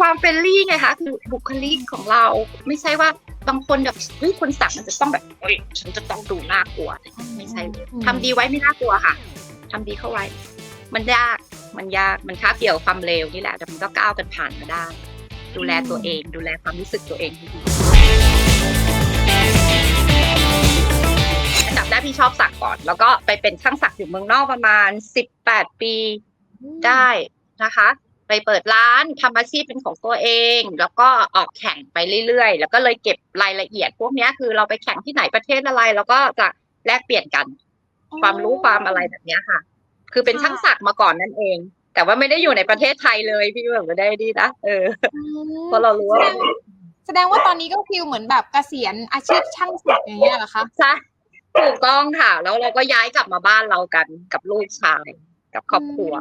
ความเฟรนลี่ไงคะคือบุคลิกของเราไม่ใช่ว่าบางคนแบบเฮ้ยคนสักมันจะต้องแบบเฮ้ยฉันจะต้องดูน่ากลัว ไม่ใช่เลยทำดีไว้ไม่น่ากลัวค่ะทำดีเข้าไว้ มันยากมันยากมันคาบเกี่ยวกับความเลวนี่แหละแต่มันก็ก้าวกันผ่านมาได้ ดูแลตัวเอง ดูแลความรู้สึกตัวเองให้ดี อันดับแรกพี่ชอบสักก่อน แล้วก็ไปเป็นช่างสักอยู่เมืองนอกประมาณสิบแปดปีได้นะคะ ไปเปิดร้านทำอาชีพเป็นของตัวเอง แล้วก็ออกแข่งไปเรื่อยๆ แล้วก็เลยเก็บรายละเอียด พวกเนี้ยคือเราไปแข่งที่ไหนประเทศอะไร แล้วก็จะแลกเปลี่ยนกัน ความรู้ความอะไรแบบเนี้ยค่ะ คือเป็นช่างสักมาก่อนนั่นเอง แต่ว่าไม่ได้อยู่ในประเทศไทยเลยพี่แบบไม่ได้ดีนะเออเพราะเรารู้ว่าแสดงแสดงว่าตอนนี้ก็ฟิลเหมือนแบบเกษียณอาชีพช่างสักอย่างเงี้ยเหรอคะใช่ ถูกต้องค่ะ แล้วเราก็ย้ายกลับมาบ้านเรากันกับลูกชายกับครอบครัว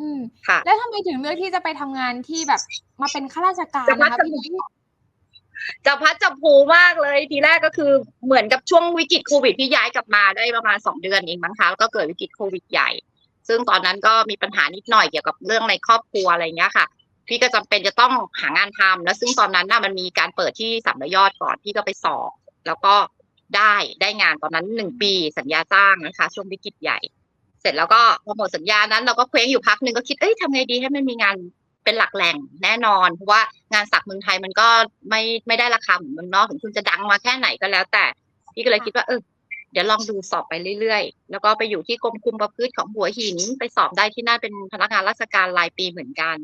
อืมค่ะ แล้วทำไมถึงเลือกที่จะไปทำงานที่แบบมาเป็นข้าราชการจะมานะคะทำพี่นุ้ยจะพัดจะผูมากเลยทีแรกก็คือเหมือนกับช่วงวิกฤตโควิดที่ย้ายกลับมาได้ประมาณสองเดือนเองมั้งคะแล้วก็เกิดวิกฤตโควิดใหญ่ ซึ่งตอนนั้นก็มีปัญหานิดหน่อยเกี่ยวกับเรื่องในครอบครัวอะไรเงี้ยค่ะ พี่ก็จำเป็นจะต้องหางานทำแล้วซึ่งตอนนั้นน่ะมันมีการเปิดที่สามร้อยยอดก่อนพี่ก็ไปสอบ แล้วก็ ได้ได้งานตอนนั้นหนึ่งปีสัญญาจ้างนะคะ ช่วงวิกฤตใหญ่ เสร็จแล้วก็พอหมดสัญญานั้น เราก็เคว้งอยู่พักหนึ่งก็คิดเอ้ยทำไงดีให้มันมีงานเป็นหลักแหล่งแน่นอนเพราะว่างานสักเมืองไทยมันก็ไม่ไม่ได้ราคาเหมือนเมืองนอกถึงคุณจะดังมาแค่ไหนก็แล้ว แต่พี่ก็เลยคิดว่าเออเดี๋ยวลองดูสอบไปเรื่อยๆ แล้วก็ไปอยู่ที่กรมคุมประพฤติของหัวหิน ไปสอบได้ที่นั่นเป็นพนักงานราชการรายปีเหมือนกัน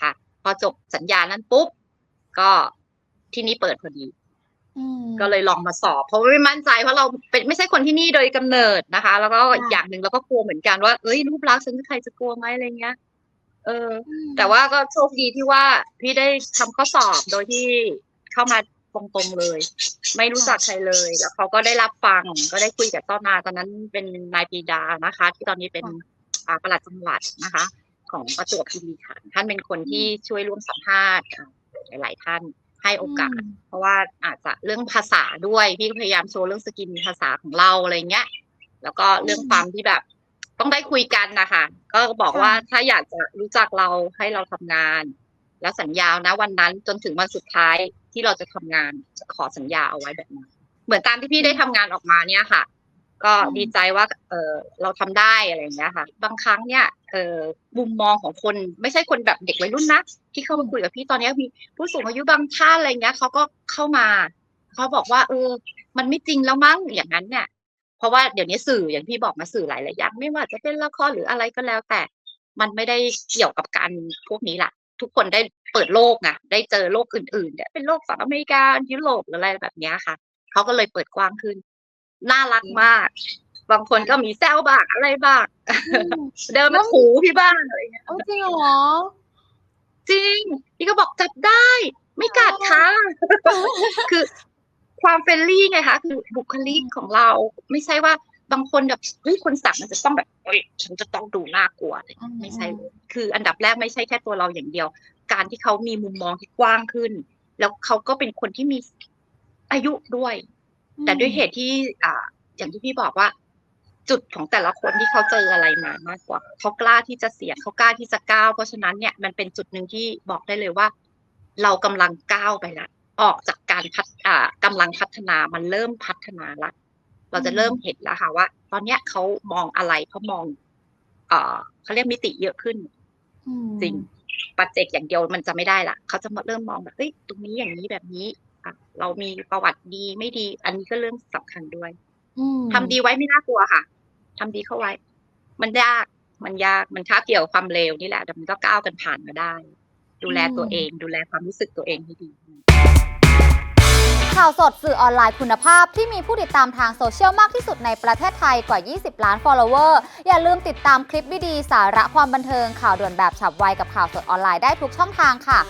ค่ะ พอจบสัญญานั้นปุ๊บ ก็ที่นี่เปิดพอดี ก็เลยลองมาสอบ เพราะว่าไม่มั่นใจเพราะเราเป็นไม่ใช่คนที่นี่โดยกำเนิดนะคะ แล้วก็อีกอย่างหนึ่งเราก็กลัวเหมือนกันว่าเอ้ยรูปลักษณ์ฉันใครจะกลัวไหมอะไรเงี้ย เอออืมแต่ว่าก็โชคดีที่ว่าพี่ได้ทำข้อสอบโดยที่เข้ามาตรงๆเลย ไม่รู้จักใครเลย แล้วเขาก็ได้รับฟังก็ได้คุยกับเจ้านายตอนนั้นเป็นนายปรีดานะคะ ที่ตอนนี้เป็นอ่าปลัดจังหวัดนะคะ ของประจวบคีรีขันธ์ท่านเป็นคนที่ช่วยร่วมสัมภาษณ์อ่าหลายๆท่าน ให้โอกาส เพราะว่าอาจจะเรื่องภาษาด้วยพี่ก็พยายามโชว์เรื่องสกินภาษาของเราอะไรเงี้ย แล้วก็เรื่องความที่แบบ ต้องได้คุยกันนะคะก็บอกว่าถ้าอยากจะรู้จักเราให้เราทำงาน แล้วสัญญานะวันนั้นจนถึงวันสุดท้ายที่เราจะทำงานจะขอสัญญาเอาไว้แบบนั้นเหมือนตามที่พี่ได้ทำงานออกมาเนี่ยค่ะ ก็ดีใจว่าเออเราทำได้อะไรอย่างเงี้ยค่ะ บางครั้งเนี่ยเออมุมมองของคนไม่ใช่คนแบบเด็กวัยรุ่นนะที่เข้ามาคุยกับพี่ตอนนี้มีผู้สูงอายุบางท่านอะไรเงี้ยเขาก็เข้ามาเขาบอกว่า เออ มันไม่จริงแล้วมั้งอย่างนั้นเนี่ย เพราะว่าเดี๋ยวนี้สื่ออย่างพี่บอกมาสื่อหลายๆอย่างไม่ว่าจะเป็นละครหรืออะไรก็แล้ว แต่มันไม่ได้เกี่ยวกับการพวกนี้ล่ะทุกคนได้เปิดโลกไงได้เจอโลกอื่นๆเนี่ยเป็นโลกฝั่งอเมริกายุโรปหรืออะไรแบบเนี้ยค่ะเขาก็เลยเปิดกว้างขึ้น น่ารักมาก บางคนก็มีแซวบ้างอะไรบ้างอืมเดินมาถูพี่บ้างอะไรเงี้ยเอาจริงเหรอ จริง พี่ก็บอกจับได้ ไม่กัดค่ะ คือความเฟรนลี่ไงคะ คือบุคลิกของเรา ไม่ใช่ว่าบางคนแบบเฮ้ยคนสักมันจะต้องแบบเฮ้ยฉันจะต้องดูน่ากลัวเลยอืมไม่ใช่เลยคืออันดับแรกไม่ใช่แค่ตัวเราอย่างเดียว การที่เขามีมุมมองที่กว้างขึ้น แล้วเขาก็เป็นคนที่มีอายุด้วย แต่ด้วยเหตุที่อ่าอย่างที่พี่บอกว่า จุดของแต่ละคนที่เขาเจออะไรมามากกว่าเขากล้าที่จะเสี่ยงเขากล้าที่จะก้าวเพราะฉะนั้นเนี่ยมันเป็นจุดหนึ่งที่บอกได้เลยว่า เรากำลังก้าวไปละออกจากการพัฒอ่ากำลังพัฒนามันเริ่มพัฒนาละเราจะเริ่มเห็นแล้วค่ะว่า ตอนเนี้ยเขามองอะไรเขามอง เอ่อเขาเรียกมิติเยอะขึ้นอืมจริงปัจเจกอย่างเดียวมันจะไม่ได้ละเขาจะมาเริ่มมองแบบเอ้ยตรงนี้อย่างนี้แบบนี้อะ เรามีประวัติดีไม่ดี อันนี้ก็เรื่องสำคัญด้วยอืมทำดีไว้ไม่น่ากลัวค่ะทำดีเข้าไว้ มันยากมันยากมันคาบเกี่ยวกับความเลวนี่แหละแต่มันก็ก้าวกันผ่านมาได้ ดูแลตัวเอง ดูแลความรู้สึกตัวเองให้ดีข่าวสดสื่อออนไลน์คุณภาพที่มีผู้ติดตามทางโซเชียลมากที่สุดในประเทศไทยกว่า 20 ล้าน follower อย่าลืมติดตามคลิปดีๆสาระความบันเทิงข่าวด่วนแบบฉับไวกับข่าวสดออนไลน์ได้ทุกช่องทางค่ะ